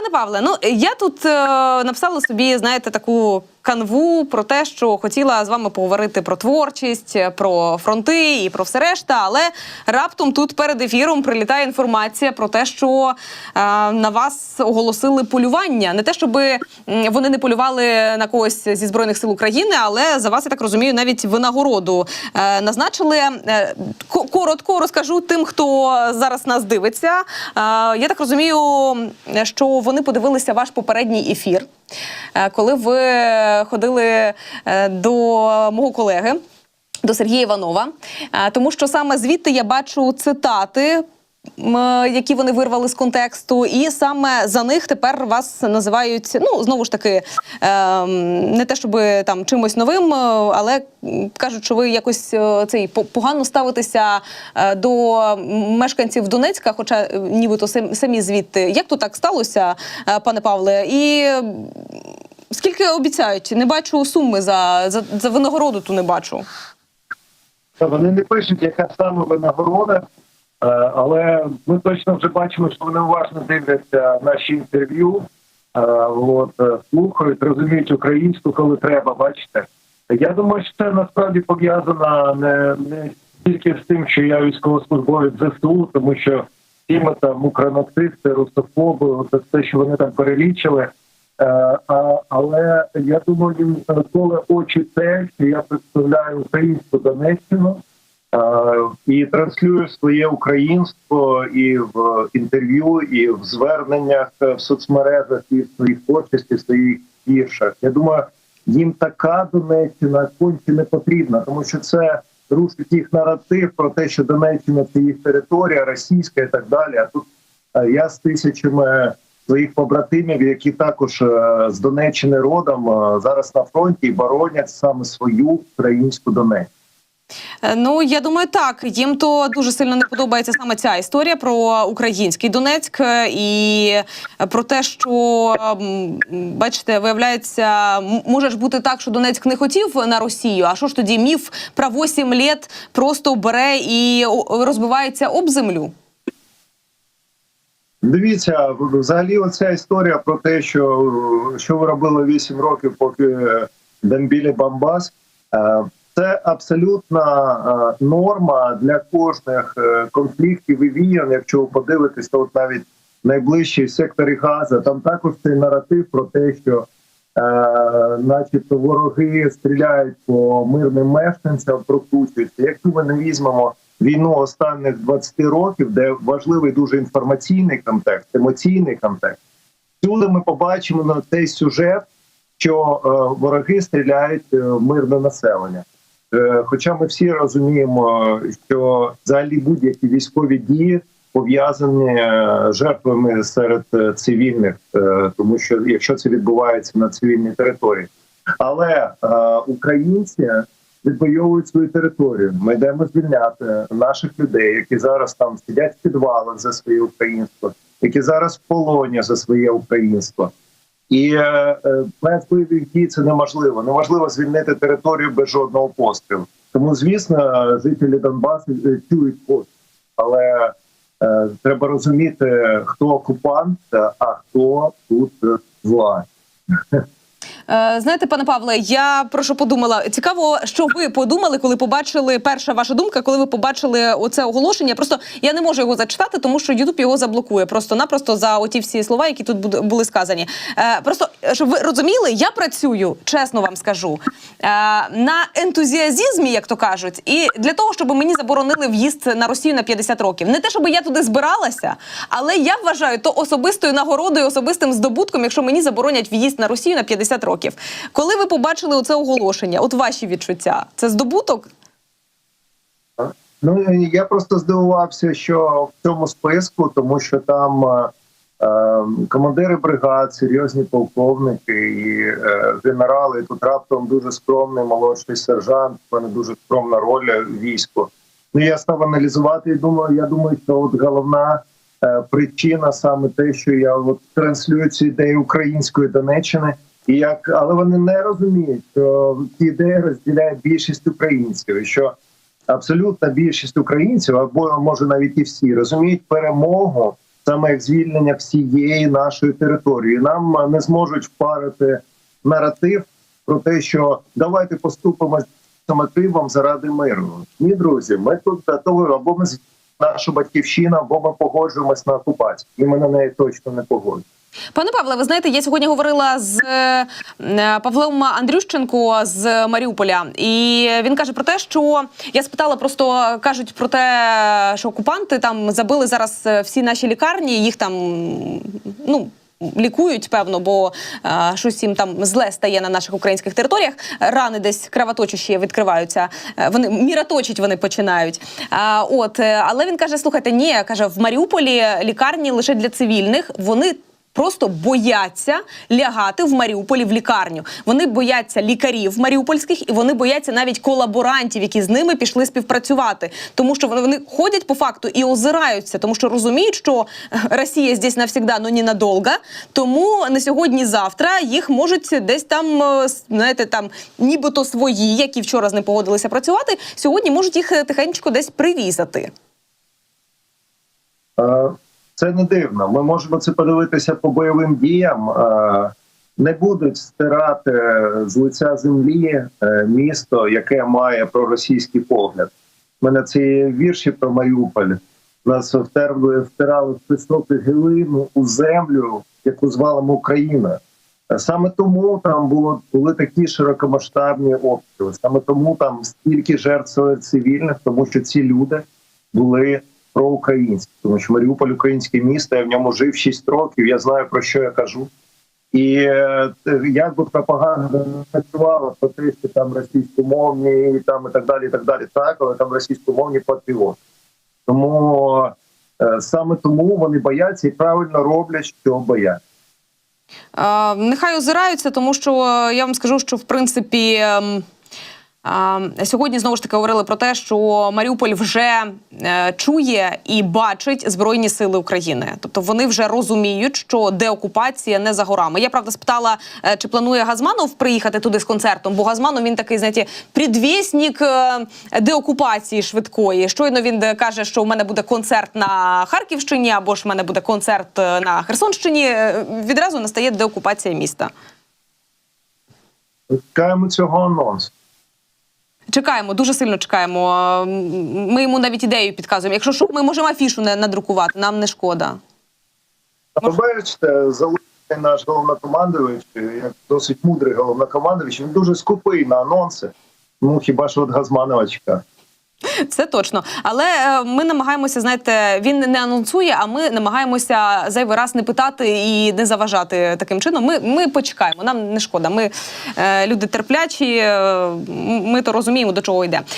Пане Павле, ну я тут е, написала собі, знаєте, таку канву про те, що хотіла з вами поговорити про творчість, про фронти і про все решта. Але раптом тут перед ефіром прилітає інформація про те, що е, на вас оголосили полювання. Не те, щоб вони не полювали на когось зі збройних сил України, але за вас я так розумію, навіть винагороду е, назначили. Е, коротко розкажу тим, хто зараз нас дивиться. Е, я так розумію, що вони подивилися ваш попередній ефір, коли ви ходили е, до мого колеги. До Сергія Іванова, Е, тому що саме звідти я бачу цитати, які вони вирвали з контексту, і саме за них тепер вас називають. Ну знову ж таки, ем, не те, щоб там чимось новим, е, але кажуть, що ви якось е, цей погано ставитеся е, до мешканців Донецька, хоча е, нібито самі звідти. Як то так сталося, е, пане Павле? І скільки обіцяють? Не бачу суми за, за, за винагороду, ту не бачу. Вони не пишуть, яка саме винагорода, е, але ми точно вже бачимо, що вони уважно дивляться наші інтерв'ю, е, от, е, слухають, розуміють українську, коли треба, бачите. Я думаю, що це насправді пов'язано не, не тільки з тим, що я військовослужбовець ЗСУ, тому що всі там україноксисти, русофоби, це все, що вони там перелічили. Е, але я думаю, коли очі те, що я представляю українську Донеччину е, і транслюю своє українство і в інтерв'ю, і в зверненнях е, в соцмережах, і в своїх творчості, своїх віршах. Я думаю, їм така Донеччина конче не потрібна, тому що це рушить їх наратив про те, що Донеччина це їх територія, російська і так далі. А тут я з тисячами своїх побратимів, які також е, з Донеччини родом е, зараз на фронті і боронять саме свою українську Донеччину. Е, Ну я думаю, так їм то дуже сильно не подобається саме ця історія про український Донецьк і про те, що бачите, виявляється, може ж бути так, що Донецьк не хотів на Росію. А що ж тоді міф про 8 літ просто бере і розбивається об землю? Дивіться, взагалі, оця історія про те, що, що ви робили 8 років, поки бомбили Бамбас, е, це абсолютна е, норма для кожних е, конфліктів і війн. Якщо ви подивитесь, то от навіть найближчий секторі Газа, там також цей наратив про те, що начебто вороги стріляють по мирним мешканцям, прокручуються. Якщо ми не візьмемо війну останніх 20 років, де важливий дуже інформаційний контекст, емоційний контекст, всюди ми побачимо на цей сюжет, що е, вороги стріляють е, в мирне населення. Е, Хоча ми всі розуміємо, що взагалі будь-які військові дії пов'язані жертвами серед цивільних, тому що якщо це відбувається на цивільній території, але українці відбойовують свою територію. Ми йдемо звільняти наших людей, які зараз там сидять в підвалах за своє українство, які зараз в полоні за своє українство. І е, е, без бойових дій це неможливо. Неможливо звільнити територію без жодного пострілу. Тому, звісно, жителі Донбасу е, чують постріл. але е, треба розуміти, хто окупант, а хто тут власть. Знаєте, пане Павле, я про що подумала. Цікаво, що ви подумали, коли побачили перша ваша думка, коли ви побачили оце оголошення. Просто я не можу його зачитати, тому що Ютуб його заблокує. Просто-напросто за оті всі слова, які тут були сказані. Е, просто щоб ви розуміли, я працюю, чесно вам скажу, е, на ентузіазізмі, як то кажуть, і для того, щоб мені заборонили в'їзд на Росію на 50 років. Не те, щоб я туди збиралася, але я вважаю то особистою нагородою, особистим здобутком, якщо мені заборонять в'їзд на Росію на 50 років. Коли ви побачили оце оголошення, от ваші відчуття, це здобуток? Ну я просто здивувався, що в цьому списку, тому що там е, е, командири бригад, серйозні полковники і е, генерали. Тут раптом дуже скромний молодший сержант. в мене дуже скромна роль в війську. Ну я став аналізувати і думаю, я думаю, що от головна е, причина саме те, що я от транслюю цю ідею української Донеччини. І як, але вони не розуміють, що ці ідеї розділяє більшість українців, що абсолютна більшість українців, або може навіть і всі, розуміють перемогу саме як звільнення всієї нашої території. Нам не зможуть впарити наратив про те, що давайте поступимо з мотивом заради миру. Ні, друзі, ми тут готові або ми наша батьківщина, або ми погоджуємось на окупацію, і ми на неї точно не погоджуємо. Пане Павле, ви знаєте, я сьогодні говорила з е, Павлом Андрющенко з Маріуполя, і він каже про те, що я спитала, просто кажуть про те, що окупанти там забили зараз е, всі наші лікарні, їх там ну. Лікують, певно, бо е, щось їм там зле стає на наших українських територіях. Рани десь кровоточущі відкриваються. Вони міроточить вони починають. А, от, але він каже: слухайте, ні, каже, в Маріуполі лікарні лише для цивільних. Вони просто бояться лягати в Маріуполі в лікарню. Вони бояться лікарів маріупольських, і вони бояться навіть колаборантів, які з ними пішли співпрацювати, тому що вони, ходять по факту і озираються, тому що розуміють, що е, Росія здесь навсегда, но не надовго. Тому не сьогодні, завтра їх можуть десь там, е, знаєте, там нібито свої, які вчора з ним погодилися працювати. Сьогодні можуть їх е, тихенько десь прирізати. Е, Це не дивно. Ми можемо це подивитися по бойовим діям. Е, Не будуть стирати з лиця землі е, місто, яке має проросійський погляд. У мене є вірші про Маріуполь. Нас втерли, втирали в високу гилину у землю, яку звали Україна. Е, Саме тому там було були такі широкомасштабні обстріли. Саме тому там стільки жертв цивільних, тому що ці люди були проукраїнські, тому що Маріуполь українське місто. Я в ньому жив 6 років. Я знаю про що я кажу. І е, як би пропаганда не працювала про те, що там російськомовні, і там і так далі, і так далі. Так, але там російськомовні патріоти. Тому е, саме тому вони бояться і правильно роблять, що бояться. Е, Нехай озираються, тому що е, я вам скажу, що в принципі. Сьогодні знову ж таки говорили про те, що Маріуполь вже е, чує і бачить збройні сили України. Тобто вони вже розуміють, що деокупація не за горами. Я правда спитала, е, чи планує Газманов приїхати туди з концертом, бо Газманов він такий, знаєте, предвісник е, деокупації швидкої. Щойно він каже, що у мене буде концерт на Харківщині, або ж в мене буде концерт на Херсонщині. Відразу настає деокупація міста. Чекаємо цього анонсу. Чекаємо, дуже сильно чекаємо. Ми йому навіть ідею підказуємо. Якщо що, ми можемо афішу не надрукувати, нам не шкода. Ви бачите, залужний наш головнокомандувач, як досить мудрий головнокомандувач, він дуже скупий на анонси. Ну хіба що от Газманова чекає. Це точно. Але е, ми намагаємося, знаєте, він не анонсує, а ми намагаємося зайвий раз не питати і не заважати таким чином. Ми, ми почекаємо, нам не шкода. Ми е, люди терплячі, е, ми то розуміємо, до чого йде.